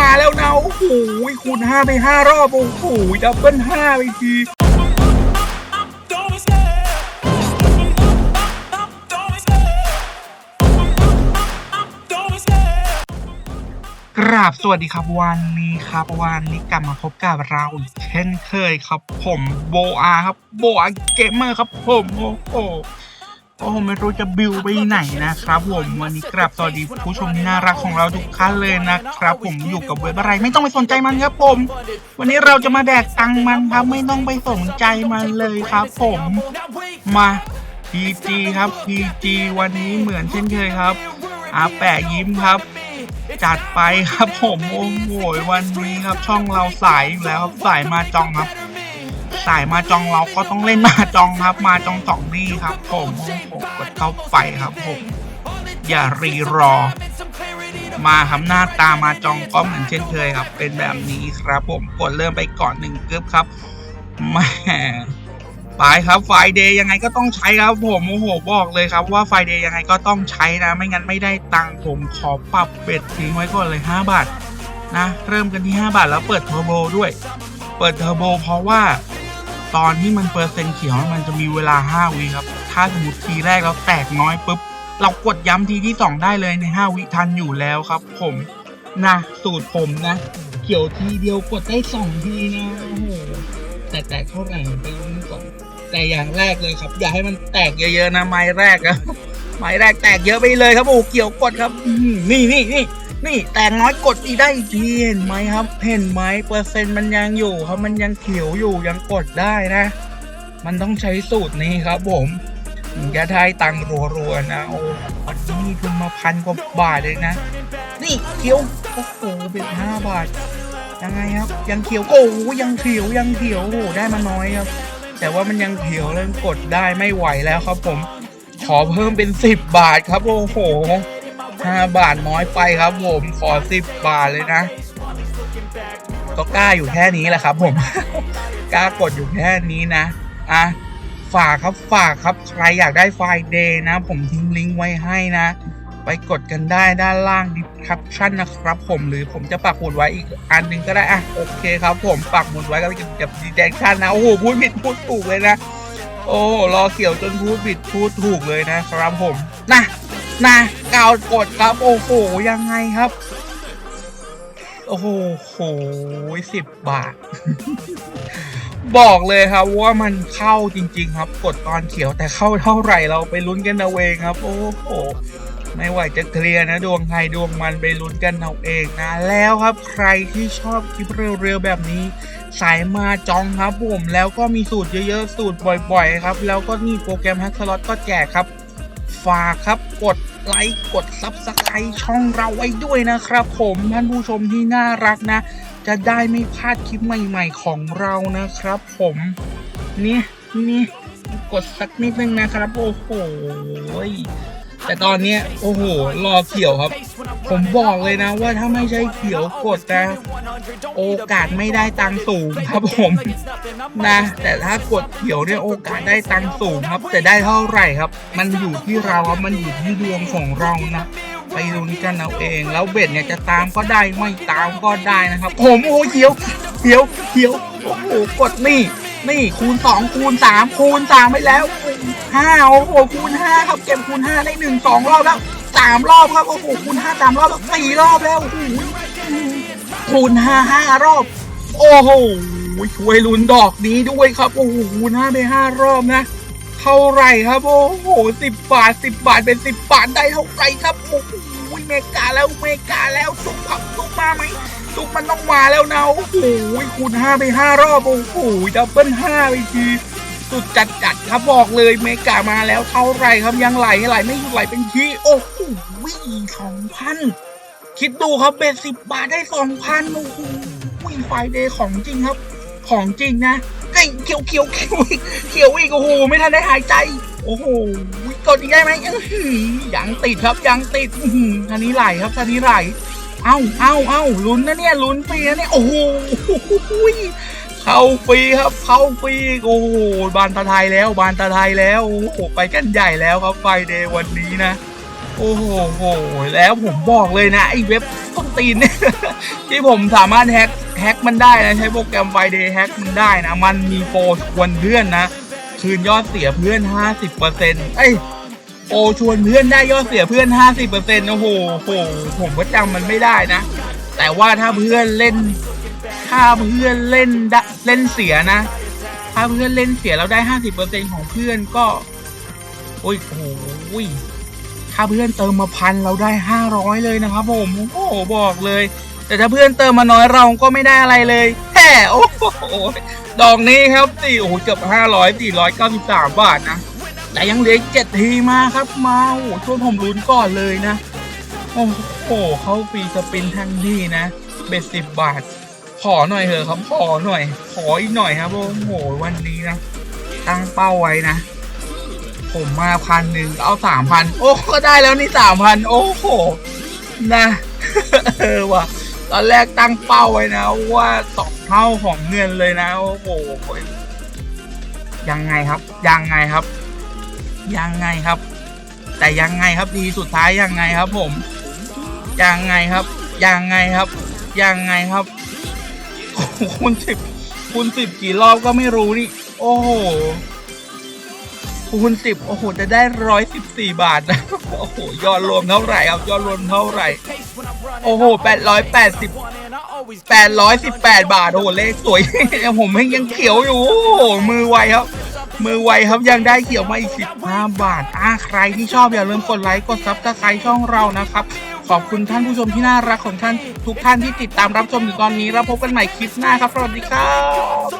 มาแล้วนะ โอ้โหคูณห้าไปห้ารอบ โอ้โหดับเบิลห้าไปทีกราบสวัสดีครับวันนี้ครับ วันนี้กลับมาพบกับเราอีกเช่นเคยครับ ผมโบอาครับ โบอาเกมเมอร์ครับผม โอ้โห โอ้โหไม่รู้จะบิวไปไหนนะครับผมวันนี้กราบสวัสดีผู้ชมที่น่ารักของเราทุกท่านเลยนะครับ ผมอยู่กับเว็บอะไรไม่ต้องไปสนใจมันครับผม วันนี้เราจะมาแดกตังมันครับ ไม่ต้องไปสนใจมันเลยครับ ผมมา PG ครับ PG วันนี้เหมือนเช่นเคยครับอาแปะยิ้มครับ จัดไปครับผมโอ้โหวันนี้ครับช่องเราสายอยู่แล้วครับสายมาจองครับ สายมาจองเราก็ต้องเล่นมาจองครับ มาจองสองนี่ครับ ผมโอ้โหกดเข้าไปครับผมอย่ารีรอ มาครับหน้าตามาจองก็เหมือนเช่นเคยครับ เป็นแบบนี้ครับผมกดเริ่มไปก่อนหนึ่งกึ๊บครับแม่ไปครับไฟเดย์ยังไงก็ต้องใช้ครับผมโอ้โหบอกเลยครับว่าไฟเดย์ยังไงก็ต้องใช้นะ ไม่งั้นไม่ได้ตังค์ผมขอปรับเบ็ดทิ้งไว้ก่อนเลย 5 บาทนะ เริ่มกันที่ 5 บาทแล้วเปิดเทอร์โบด้วย เปิดเทอร์โบเพราะว่า ตอนที่มันเปอร์เซ็นต์เขียวมันจะมีเวลา 5 วิครับ ถ้าสมมติทีแรกเราแตกน้อยปุ๊บ เรากดย้ำทีที่ 2 ได้เลยใน 5 วิทันอยู่แล้วครับ ผมนะสูตรผมนะ เขียวทีเดียวกดได้ 2 ทีนะโอ้โหแต่แตกเท่าไหร่ไปดูก่อนแต่อย่างแรกเลยครับ อย่าให้มันแตกเยอะๆนะไม้แรกอะไม้แรกแตกเยอะไปเลยครับโอ้เกี่ยวกดครับนี่นี่นี่ นี่แตกน้อยกดอีได้อีกทีเห็นไหมครับ เห็นไหมเปอร์เซ็นต์มันยังอยู่ครับมันยังเขียวอยู่ยังกดได้นะ มันต้องใช้สูตรนี้ครับผมจะได้ตังรัวๆนะโอ้วันนี้มีทุนมาพันกว่าบาทเลยนะ นี่เขียวโอ้โหเป็นห้าบาท ยังไงครับ ยังเขียวโอ้ยังเขียวยังเขียวโอ้ได้มาน้อยครับ แต่ว่ามันยังเขียวแล้วกดได้ไม่ไหวแล้วครับผม ขอเพิ่มเป็นสิบบาทครับโอ้โห ห้าบาทน้อยไปครับผมขอสิบบาทเลยนะ ก็กล้าอยู่แค่นี้แหละครับ ผม กล้ากดอยู่แค่นี้นะอะฝากครับฝากครับใครอยากได้ไฟล์เดย์นะ ผมทิ้งลิงก์ไว้ให้นะ ไปกดกันได้ด้านล่างดิสคริปชั่นนะครับ ผมหรือผมจะปักหมุดไว้อีกอันหนึ่งก็ได้อะโอเคครับ ผมปักหมุดไว้กับกับดีแดกชั่นนะโอ้โหพูดผิดพูดถูกเลยนะ โอ้รอเขียวจนพูดผิดพูดถูกเลยนะครับผมนะ นะกาวกดครับ โอ้โห ยังไงครับ โอ้โหสิบบาท บอกเลยครับว่ามันเข้าจริง ๆ ครับ กดตอนเขียวแต่เข้าเท่าไหร่เราไปลุ้นกันเอาเองครับ โอ้โหไม่ไหวจะเคลียร์นะดวงใครดวงมันไปลุ้นกันเอาเองนะ แล้วครับใครที่ชอบคลิปเร็วๆแบบนี้ สายมาจองครับผมแล้วก็มีสูตรเยอะๆ สูตรบ่อยๆ ครับ แล้วก็นี่โปรแกรมแฮกสล็อตก็แจกครับ ฝากครับกดไลค์กดซับสไครต์ช่องเราไว้ด้วยนะครับ ผมท่านผู้ชมที่น่ารักนะ จะได้ไม่พลาดคลิปใหม่ ๆของเรานะครับ ผมนี่นี่กดสักนิดนึงนะครับ โอ้โหแต่ตอนนี้โอ้โหรอเขียวครับ ผมบอกเลยนะว่าถ้าไม่ใช่เขียวกดนะโอกาสไม่ได้ตังสูงครับผมนะ แต่ถ้ากดเขียวเนี่ยโอกาสได้ตังสูงครับ แต่ได้เท่าไหร่ครับ มันอยู่ที่เราครับมันอยู่ที่ดวงของเรานะไปลุ้นกันเอาเอง แล้วเบ็ดเนี่ยจะตามก็ได้ไม่ตามก็ได้นะครับ ผมโอ้เขียวเขียวเขียวโอ้โหกดนี่นี่คูณสองคูณสามคูณสามไปแล้วห้าโอ้โหคูณห้าครับเก็บคูณห้าได้หนึ่งสองรอบแล้ว สามรอบครับโอ้โหคูณห้าสามรอบสี่รอบแล้วโอ้โหคูณห้าห้ารอบ โอ้โหช่วยลุ้นดอกนี้ด้วยครับโอ้โหคูณห้าไปห้ารอบนะเท่าไรครับโอ้โหสิบบาทสิบบาทเป็นสิบบาทได้เท่าไรครับโอ้โหเมกาแล้วเมกาแล้วสุกครับสุกมาไหมสุกมันต้องมาแล้วนะโอ้โหคูณห้าไปห้ารอบโอ้โหดับเบิลห้าไปทีสุดจัดจัดครับบอกเลยเมกามาแล้วเท่าไรครับยังไหลไหลไม่หยุดไหลเป็นทีโอ้โห วิ่งสองพันคิดดูครับเบ็ดสิบบาทได้สองพันโอ้โหวิไฟเดย์ของจริงครับ ของจริงนะเอ้ยเขียวเขียวเขียวเขียวอีกโอ้โหไม่ทันได้หายใจ โอ้โหกดอีกได้ไหมยังติดครับยังติดอื้อหือท่านี้ไหลครับท่านี้ไหลเอ้าเอ้าเอ้าลุ้นนะเนี่ยลุ้นฟรีนะเนี่ยโอ้โหเข้าฟรีครับ เข้าฟรีโอ้โหบานตาไทยแล้วบานตาไทยแล้วโอ้โหไปกันใหญ่แล้วครับไฟเดย์วันนี้นะ โอ้โหโหแล้วผมบอกเลยนะไอ้เว็บต้นตีนเนี่ยที่ผมสามารถแฮกแฮกมันได้นะ ใช้โปรแกรมไฟเดย์แฮกมันได้นะ มันมีโปรชวนเพื่อนนะ คืนยอดเสียเพื่อน 50%เอ้ยโปรชวนเพื่อนได้ยอดเสียเพื่อน 50%โอ้โหโหผมก็จำมันไม่ได้นะ แต่ว่าถ้าเพื่อนเล่น ถ้าเพื่อนเล่นเล่นเสียนะ ถ้าเพื่อนเล่นเสียแล้วได้ 50%ของเพื่อนก็โอ้ยโอ้ย ถ้าเพื่อนเติมมาพันเราได้ห้าร้อยเลยนะครับผมโอ้โหบอกเลย แต่ถ้าเพื่อนเติมมาน้อยเราก็ไม่ได้อะไรเลยแค่โอ้โหดอกนี้ครับสี่โอ้โหเกือบห้าร้อยตีร้อยเก้าสิบสามบาทนะแต่ยังเหลืออีกเจ็ดทีมาครับมาโอ้โหช่วยผมลุ้นก่อนเลยนะโอ้โหเข้าฟรีสปินทันทีนะเบ็ดสิบบาท ขอหน่อยเถอะครับขอหน่อย ขออีกหน่อยครับ โอ้โหวันนี้นะ ตั้งเป้าไว้นะ ผมมาพันหนึ่งเอาสามพันโอ้ก็ได้แล้วนี่สามพันโอ้โหนะเออว่ะตอนแรกตั้งเป้าไว้นะ ว่าสองเท่าของเงินเลยนะโอ้โหยังไงครับ ยังไงครับ ยังไงครับ แต่ยังไงครับดีสุดท้ายยังไงครับ ผม ยังไงครับ ยังไงครับ ยังไงครับคุณสิบคุณสิบกี่รอบก็ไม่รู้นี่ โอ้โห คูณสิบโอ้โห จะได้ร้อยสิบสี่บาทนะ โอ้โห ยอดรวมเท่าไหร่ครับ ยอดรวมเท่าไหร่ โอ้โหแปดร้อยแปดสิบแปดร้อยสิบแปดบาท โอ้โห เลขสวย ผมยังเขียวอยู่ โอ้โห มือไวครับ มือไวครับยังได้เขียวมาอีกสิบห้าบาท อ่าใครที่ชอบอย่าลืมกดไลค์ กดซับสไครต์ช่องเรานะครับ ขอบคุณท่านผู้ชมที่น่ารักของท่านทุกท่านที่ติดตามรับชมอยู่ตอนนี้ แล้วพบกันใหม่คลิปหน้าครับ สวัสดีครับ